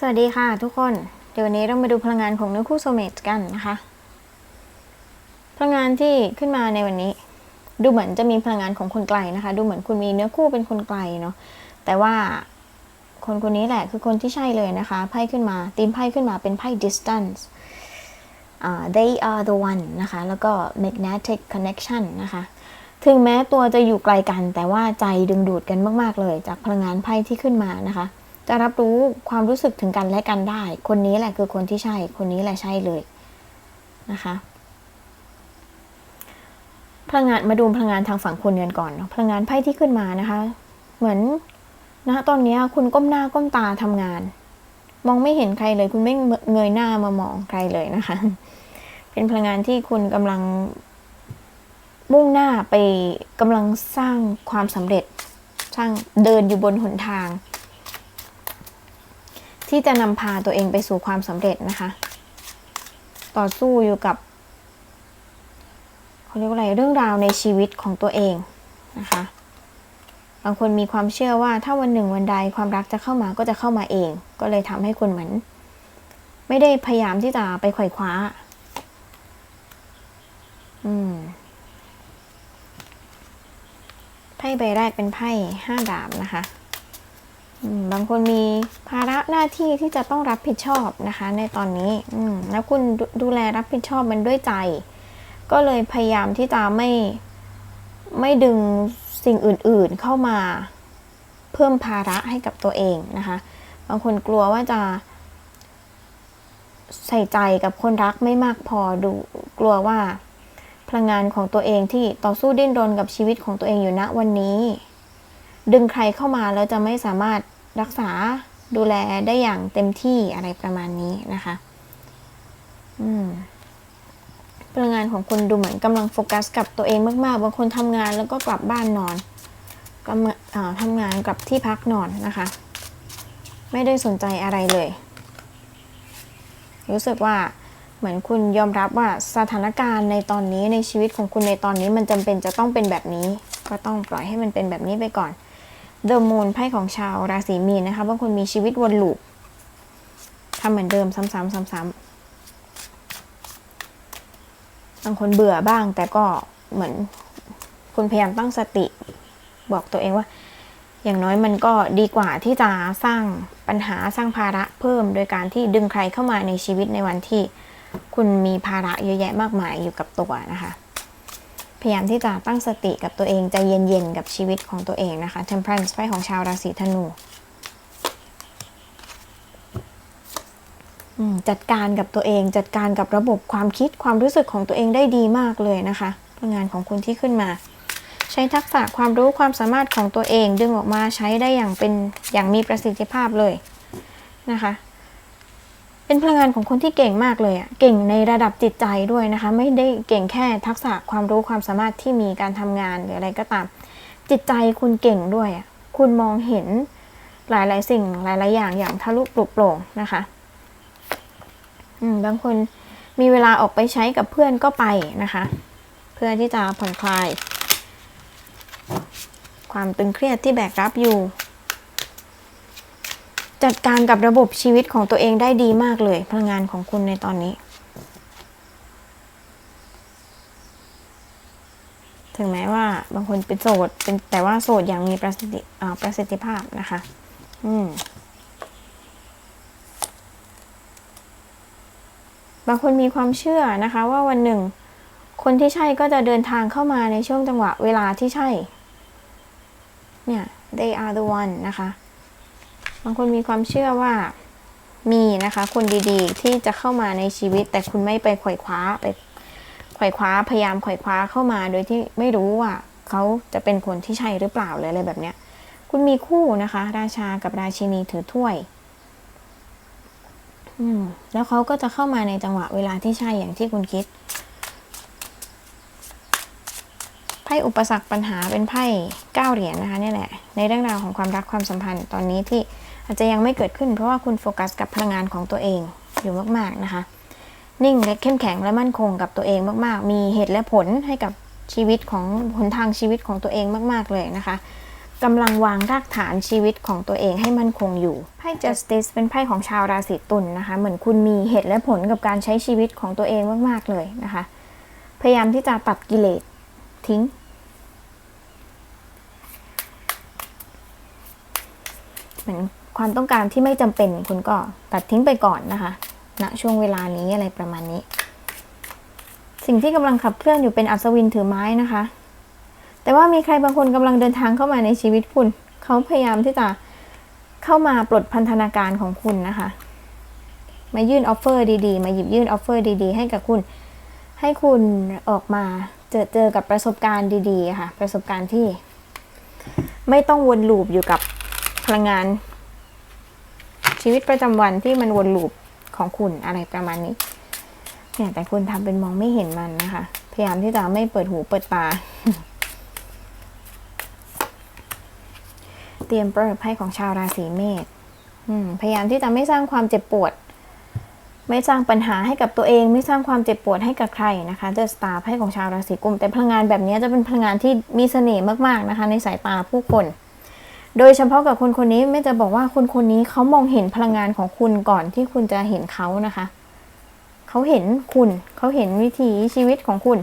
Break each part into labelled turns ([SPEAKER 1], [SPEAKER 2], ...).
[SPEAKER 1] สวัสดีค่ะทุกคน เดี๋ยววันนี้เรามาดูพลังงานของเนื้อคู่โซเมตกันนะคะ พลังงานที่ขึ้นมาในวันนี้ ดูเหมือนจะมีพลังงานของคนไกลนะคะ ดูเหมือนคุณมีเนื้อคู่เป็นคนไกลเนาะ แต่ว่าคนคนนี้แหละคือคนที่ใช่เลยนะคะ ไพ่ขึ้นมาตีมไพ่ขึ้นมาเป็นไพ่ distance อ่า they are the one นะคะ แล้วก็ magnetic connection นะคะ ถึงแม้ตัวจะอยู่ไกลกัน แต่ว่าใจดึงดูดกันมาก ๆ เลย จากพลังงานไพ่ที่ขึ้นมานะคะ จะรับรู้ความรู้สึกถึงกันและกันได้ คนนี้แหละคือคนที่ใช่ คนนี้แหละใช่เลยนะคะพลังงานมาดูพลังงานทางฝั่งคุณเงินก่อนพลังงานไพ่ที่ขึ้นมานะคะ เหมือนนะตอนนี้คุณก้มหน้าก้มตาทำงาน มองไม่เห็นใครเลย คุณไม่เงยหน้ามามองใครเลยนะคะ เป็นพลังงานที่คุณกำลังมุ่งหน้าไปกำลังสร้างความสำเร็จ สร้างเดินอยู่บนหนทาง ที่จะนำพาตัวเองไปสู่ความสำเร็จนะคะ ต่อสู้อยู่กับเขาเรียกว่าอะไรเรื่องราวในชีวิตของตัวเองนะคะบางคนมีความเชื่อว่าถ้าวันหนึ่งวันใดความรักจะเข้ามาก็จะเข้ามาเอง ก็เลยทำให้คุณเหมือน ไม่ได้พยายามที่จะไปไขว่คว้า อืมไพ่ใบแรกเป็นไพ่ห้าดาบนะคะ บางคนมีภาระหน้าที่ที่จะต้องรับผิดชอบนะคะ ในตอนนี้แล้วคุณดดูแลรับผิดชอบมันด้วยใจ ก็เลยพยายามที่จะไม่ไม่ดึงสิ่งอื่นๆเข้ามา เพิ่มภาระให้กับตัวเองนะคะ บางคนกลัวว่าจะใส่ใจกับคนรักไม่มากพอดูกลัวว่าพลังงานของตัวเองที่ต่อสู้ดิ้นรนกับชีวิตของตัวเองอยู่ณวันนี้ ดึงใครเข้ามาแล้วจะไม่สามารถรักษาดูแลได้อย่างเต็มที่อะไรประมาณนี้นะคะ อืมพลังงานของคุณดูเหมือนกำลังโฟกัสกับตัวเองมาก ๆ บางคนทำงานแล้วก็กลับบ้านนอนกำลังอ่าทำงานกลับที่พักนอนนะคะ ไม่ได้สนใจอะไรเลย รู้สึกว่าเหมือนคุณยอมรับว่าสถานการณ์ในตอนนี้ในชีวิตของคุณในตอนนี้มันจำเป็นจะต้องเป็นแบบนี้ ก็ต้องปล่อยให้มันเป็นแบบนี้ไปก่อน The Moon ไพ่ของชาวราศีมีนนะคะ บางคนมีชีวิตวนลูปทำเหมือนเดิมซ้ำๆซ้ำๆบางคนเบื่อบ้าง แต่ก็เหมือนคุณพยายามตั้งสติ บอกตัวเองว่า อย่างน้อยมันก็ดีกว่าที่จะสร้างปัญหาสร้างภาระเพิ่ม โดยการที่ดึงใครเข้ามาในชีวิตในวันที่ คุณมีภาระเยอะแยะมากมายอยู่กับตัวนะคะ พยายามที่จะตั้งสติกับตัวเองใจเย็นๆกับชีวิตของตัวเองนะคะ Temperance ไพ่ของชาวราศีธนูจัดการกับตัวเองจัดการกับระบบความคิดความรู้สึกของตัวเองได้ดีมากเลยนะคะพลังงานของคุณที่ขึ้นมา ใช้ทักษะความรู้ความสามารถของตัวเองดึงออกมาใช้ได้อย่างเป็นอย่างมีประสิทธิภาพเลยนะคะ เป็นพลังงานของคนที่เก่งมากเลยอะเก่งในระดับจิตใจด้วยนะคะ ไม่ได้เก่งแค่ทักษะความรู้ความสามารถที่มีการทำงานหรืออะไรก็ตาม จิตใจคุณเก่งด้วยอะคุณมองเห็นหลาย ๆ สิ่งหลาย ๆ อย่างอย่างทะลุปลุกโปร่งนะคะอืมบางคนมีเวลาออกไปใช้กับเพื่อนก็ไปนะคะ เพื่อที่จะผ่อนคลาย ความตึงเครียดที่แบกรับอยู่ จัดการกับระบบชีวิตของตัวเองได้ดีมากเลย พลังงานของคุณในตอนนี้ ถึงแม้ว่าบางคนเป็นโสดเป็นแต่ว่าโสดอย่างมีประสิทธิประสิทธิภาพนะคะ อืมบางคนมีความเชื่อนะคะว่าวันหนึ่ง คนที่ใช่ก็จะเดินทางเข้ามาในช่วงจังหวะเวลาที่ใช่ เนี่ย they are the one นะคะ บางคนมีความเชื่อว่ามีนะคะคนดีๆ ที่จะเข้ามาในชีวิต แต่คุณไม่ไปไขว่คว้าไปไขว่คว้าพยายามไขว่คว้าเข้ามา โดยที่ไม่รู้ว่าเขาจะเป็นคนที่ใช่หรือเปล่าเลยอะไรแบบเนี้ย คุณมีคู่นะคะ ราชากับราชินีถือถ้วยอืมแล้วเขาก็จะเข้ามาในจังหวะเวลาที่ใช่อย่างที่คุณคิดไพ่อุปสรรคปัญหาเป็นไพ่เก้าเหรียญนะคะนี่แหละในเรื่องราวของความรักความสัมพันธ์ตอนนี้ที่ อาจจะยังไม่เกิดขึ้น เพราะว่าคุณโฟกัสกับพลังงานของตัวเองอยู่มากๆนะคะ นิ่งและเข้มแข็งและมั่นคงกับตัวเองมากๆ มีเหตุและผลให้กับชีวิตของหนทางชีวิตของตัวเองมาก ๆเลยนะคะกำลังวางรากฐานชีวิตของตัวเองให้มั่นคงอยู่ ไพ่ justice เป็นไพ่ของชาวราศีตุลนนะคะ เหมือนคุณมีเหตุและผลกับการใช้ชีวิตของตัวเองมาก ๆ เลยนะคะ พยายามที่จะตัดกิเลสทิ้ง เหมือน ความต้องการที่ไม่จำเป็นคุณก็ตัดทิ้งไปก่อนนะคะณนะช่วงเวลานี้อะไรประมาณนี้ สิ่งที่กำลังขับเคลื่อนอยู่เป็นอัศวินถือไม้นะคะ แต่ว่ามีใครบางคนกำลังเดินทางเข้ามาในชีวิตคุณ เขาพยายามที่จะเข้ามาปลดพันธนาการของคุณนะคะ มายื่นออฟเฟอร์ดีๆ มาหยิบยื่นออฟเฟอร์ดีๆ ให้กับคุณ ให้คุณออกมาเจอเจอกับประสบการณ์ดีๆค่ะ ประสบการณ์ที่ ไม่ต้องวนลูปอยู่กับพลังงาน ชีวิตประจำวันที่มันวนลูปของคุณอะไรประมาณนี้เนี่ยแต่คุณทำเป็นมองไม่เห็นมันนะคะ พยายามที่จะไม่เปิดหูเปิดตาเตรียมเปิดไพ่ของชาวราศีเมษพยายามที่จะไม่สร้างความเจ็บปวด ไม่สร้างปัญหาให้กับตัวเอง ไม่สร้างความเจ็บปวดให้กับใครนะคะเดอะสตาร์ไพ่ของชาวราศีกุมแต่พลังงานแบบนี้จะเป็นพลังงานที่มีเสน่ห์มากๆนะคะ ในสายตาผู้คน โดยเฉพาะกับคนคนนี้ไม่จะบอกว่าคนคนนี้เขามองเห็นพลังงานของคุณก่อนที่คุณจะเห็นเขานะคะ เขาเห็นคุณเขาเห็นวิถีชีวิตของคุณ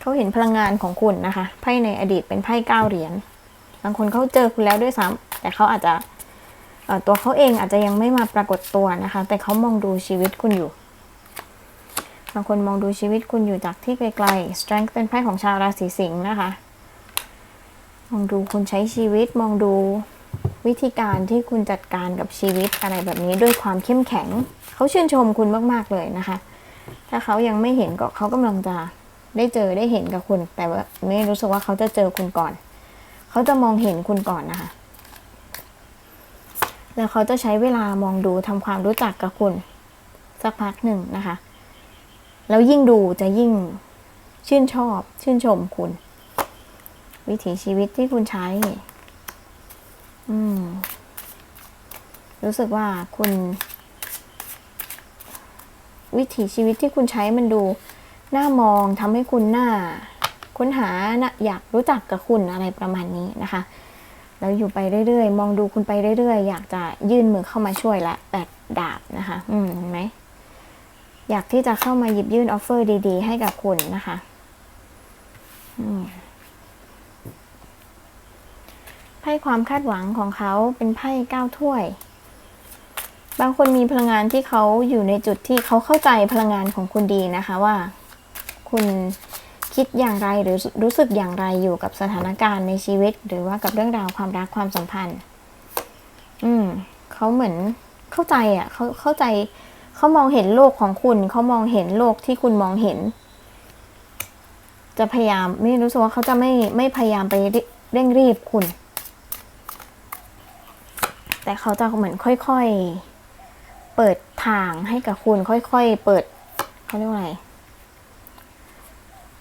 [SPEAKER 1] เขาเห็นพลังงานของคุณนะคะไพ่ในอดีตเป็นไพ่เก้าเหรียญบางคนเขาเจอคุณแล้วด้วยซ้ำแต่เขาอาจจะตัวเขาเองอาจจะยังไม่มาปรากฏตัวนะคะ แต่เขามองดูชีวิตคุณอยู่บางคนมองดูชีวิตคุณอยู่จากที่ไกลๆ strength เป็นไพ่ของชาวราศีสิงห์นะคะ มองดูคุณใช้ชีวิตมองดูวิธีการที่คุณจัดการกับชีวิตอะไรแบบนี้ด้วยความเข้มแข็ง เขาชื่นชมคุณมากๆเลยนะคะ ถ้าเขายังไม่เห็นก็เขากำลังจะได้เจอได้เห็นกับคุณ แต่ว่าไม่รู้สึกว่าเขาจะเจอคุณก่อน เขาจะมองเห็นคุณก่อนนะคะ แล้วเขาจะใช้เวลามองดูทำความรู้จักกับคุณ สักพักหนึ่งนะคะ แล้วยิ่งดูจะยิ่งชื่นชอบชื่นชมคุณ วิถีชีวิตที่คุณใช้ อืม รู้สึกว่าคุณ วิถีชีวิตที่คุณใช้มันดูน่ามองทำให้คุณน่าค้นหานะอยากรู้จักกับคุณอะไรประมาณนี้นะคะ แล้วอยู่ไปเรื่อยๆ มองดูคุณไปเรื่อยๆ อยากจะยื่นมือเข้ามาช่วยละแปดดาบนะคะ อืมเห็นไหมอยากที่จะเข้ามาหยิบยื่นออฟเฟอร์ดี ๆ ให้กับคุณนะคะ อืม ไพ่ความคาดหวังของเขาเป็นไพ่เก้าถ้วย บางคนมีพลังงานที่เขาอยู่ในจุดที่เขาเข้าใจพลังงานของคุณดีนะคะว่า คุณคิดอย่างไรหรือรู้สึกอย่างไรอยู่กับสถานการณ์ในชีวิต หรือว่ากับเรื่องราวความรักความสัมพันธ์ อืมเขาเหมือนเข้าใจอะเขาเข้าใจเขามองเห็นโลกของคุณเขามองเห็นโลกที่คุณมองเห็น จะพยายามไม่รู้สึกว่าเขาจะไม่ไม่พยายามไปเร่งรีบคุณ แต่เขาจะเหมือนค่อยๆ เปิดทางให้กับคุณค่อยๆ เปิดเขาเรียกว่าอะไร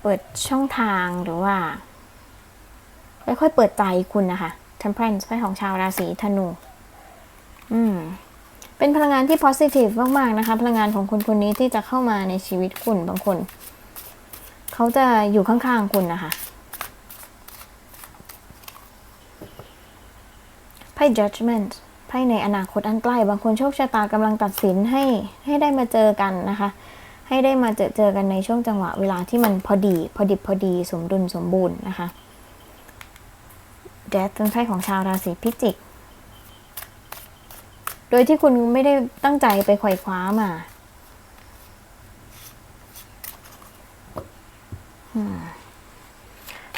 [SPEAKER 1] เปิดช่องทางหรือว่า ค่อยๆ เปิดใจคุณนะคะ Temperance ไพ่ของชาวราศีธนู อืม เป็นพลังงานที่ positive มากๆนะคะ พลังงานของคุณคนนี้ที่จะเข้ามาในชีวิตคุณบางคน เขาจะอยู่ข้างๆ คุณนะคะไพ่ judgment ไพ่ในอนาคตอันใกล้ บางคนโชคชะตากำลังตัดสินให้ให้ได้มาเจอกันนะคะ ให้ได้มาเจอเจอกันในช่วงจังหวะเวลาที่มันพอดี พอดิบพอดีสมดุลสมบูรณ์นะคะ Death เป็นไพ่ของชาวราศีพิจิก โดยที่คุณไม่ได้ตั้งใจไปไขว่คว้ามา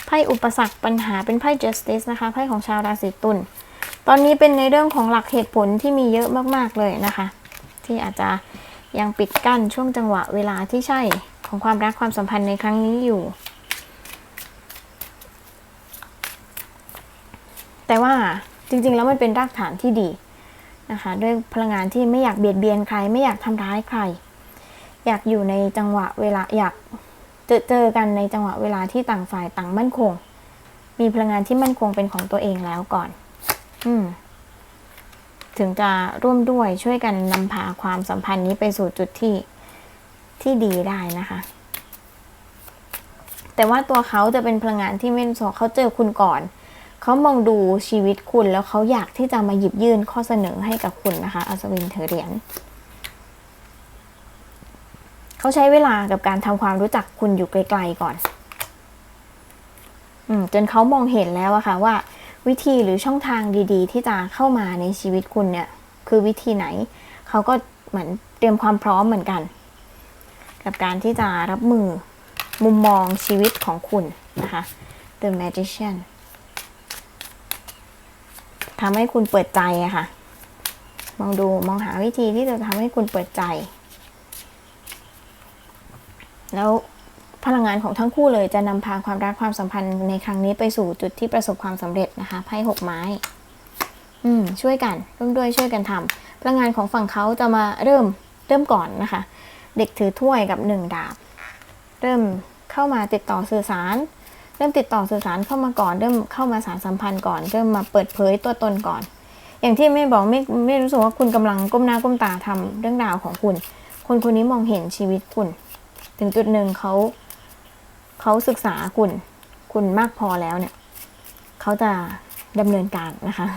[SPEAKER 1] ไพ่อุปสรรคปัญหาเป็นไพ่ justice นะคะ ไพ่ของชาวราศีตุล ตอนนี้เป็นในเรื่องของหลักเหตุผลที่มีเยอะมากๆเลยนะคะ ที่อาจจะยังปิดกั้นช่วงจังหวะเวลาที่ใช่ของความรักความสัมพันธ์ในครั้งนี้อยู่ แต่ว่าจริงๆ แล้วมันเป็นรากฐานที่ดีนะคะ ด้วยพลังงานที่ไม่อยากเบียดเบียนใคร ไม่อยากทำร้ายใคร อยากอยู่ในจังหวะเวลาอยากเจอเจอกันในจังหวะเวลาที่ต่างฝ่ายต่างมั่นคง มีพลังงานที่มั่นคงเป็นของตัวเองแล้วก่อน ถึงจะร่วมด้วยช่วยกันนำพาความสัมพันธ์นี้ไปสู่จุดที่ที่ดีได้นะคะ แต่ว่าตัวเขาจะเป็นพลังงานที่ไม่สองเขาเจอคุณก่อน เขามองดูชีวิตคุณแล้วเขาอยากที่จะมาหยิบยื่นข้อเสนอให้กับคุณนะคะอัศวินเธอเหรียญเขาใช้เวลากับการทำความรู้จักคุณอยู่ไกลๆก่อน อืมจนเขามองเห็นแล้วอะค่ะว่า วิธีหรือช่องทางดี ๆ ที่จะเข้ามาในชีวิตคุณเนี่ย คือวิธีไหน เขาก็เหมือนเตรียมความพร้อมเหมือนกัน กับการที่จะรับมือมุมมองชีวิตของคุณนะคะ The Magician ทำให้คุณเปิดใจอะค่ะ มองดูมองหาวิธีที่จะทำให้คุณเปิดใจ แล้ว พลังงานของทั้งคู่เลยจะนำพาความรักความสัมพันธ์ในครั้งนี้ไปสู่จุดที่ประสบความสำเร็จนะคะไพ่หกไม้ อืมช่วยกันร่วมด้วยช่วยกันทำพลังงานของฝั่งเขาจะมาเริ่มเริ่มก่อนนะคะ เด็กถือถ้วยกับหนึ่งดาบ เริ่มเข้ามาติดต่อสื่อสาร เริ่มติดต่อสื่อสารเข้ามาก่อน เริ่มเข้ามาสารสัมพันธ์ก่อน เริ่มมาเปิดเผยตัวตนก่อน อย่างที่ไม่บอกไม่ไม่รู้สึกว่าคุณกำลังก้มหน้าก้มตาทำเรื่องราวของคุณ คนคนนี้มองเห็นชีวิตคุณ ถึงจุดหนึ่งเขา เขาศึกษาคุณ คุณมากพอแล้วเนี่ย เขาจะดำเนินการนะคะ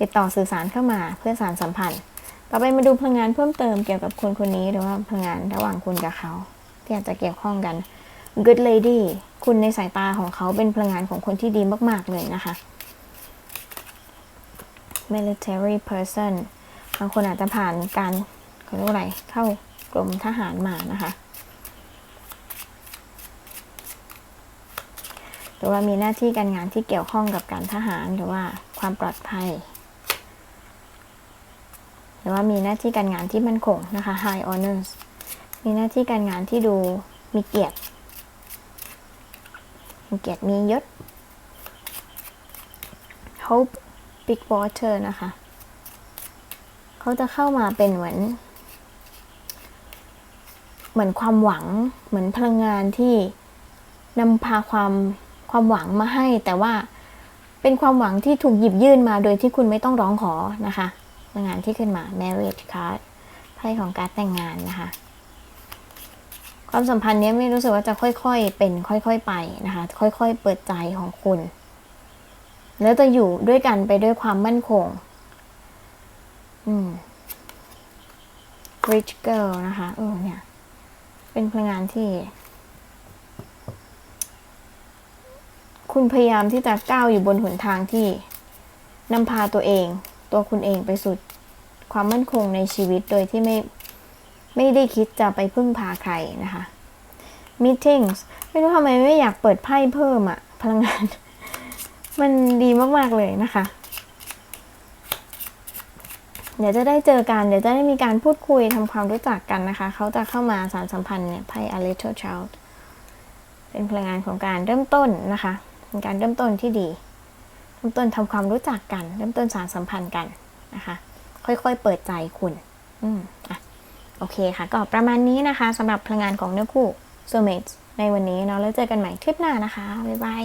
[SPEAKER 1] ติดต่อสื่อสารเข้ามาเพื่อสารสัมพันธ์ ต่อไปมาดูพลังงานเพิ่มเติมเกี่ยวกับคนคนนี้หรือว่าพลังงานระหว่างคุณกับเขา ที่อาจจะเกี่ยวข้องกัน good lady คุณในสายตาของเขาเป็นพลังงานของคนที่ดีมาก ๆ เลยนะคะ military person บางคนอาจจะผ่านการเขาเรียกว่าอะไรเข้ากรมทหารมานะคะ หรือว่ามีหน้าที่การงานที่เกี่ยวข้องกับการทหารหรือว่าความปลอดภัย หรือว่ามีหน้าที่การงานที่มั่นคงนะคะ high honors มีหน้าที่การงานที่ดูมีเกียรติ มีเกียรติมียศ hope big water นะคะ เขาจะเข้ามาเป็นเหมือน เหมือนความหวังเหมือนพลังงานที่นำพาความ ความหวังมาให้ แต่ว่าเป็นความหวังที่ถูกหยิบยื่นมาโดยที่คุณไม่ต้องร้องขอนะคะงานที่ขึ้นมา marriage card ไพ่ของการแต่งงานนะคะ ความสัมพันธ์เนี้ยไม่รู้สึกว่าจะค่อยๆ เป็นค่อยๆไปนะคะ ค่อยๆ เปิดใจของคุณ แล้วจะอยู่ด้วยกันไปด้วยความมั่นคง อืม rich girl นะคะเออเนี่ย เป็นพลังงานที่ คุณพยายามที่จะก้าวอยู่บนหนทางที่นำพาตัวเอง ตัวคุณเองไปสู่ความมั่นคงในชีวิตโดยที่ไม่ไม่ได้คิดจะไปพึ่งพาใครนะคะ meetings ไม่รู้ทำไมไม่อยากเปิดไพ่เพิ่มอะพลังงาน มันดีมากๆเลยนะคะ เดี๋ยวจะได้เจอกัน เดี๋ยวจะได้มีการพูดคุยทำความรู้จักกันนะคะ เขาจะเข้ามาสารสัมพันธ์เนี่ยไพ่ a little child เป็นพลังงานของการเริ่มต้นนะคะ เป็นการเริ่มต้นที่ดี เริ่มต้นทำความรู้จักกัน เริ่มต้นสารสัมพันธ์กันนะคะ ค่อยๆ เปิดใจคุณ อืมอะโอเคค่ะ ก็ประมาณนี้นะคะสำหรับพลังงานของเนื้อคู่ soulmates ในวันนี้เนาะแล้วเจอกันใหม่คลิปหน้านะคะ บ๊ายบาย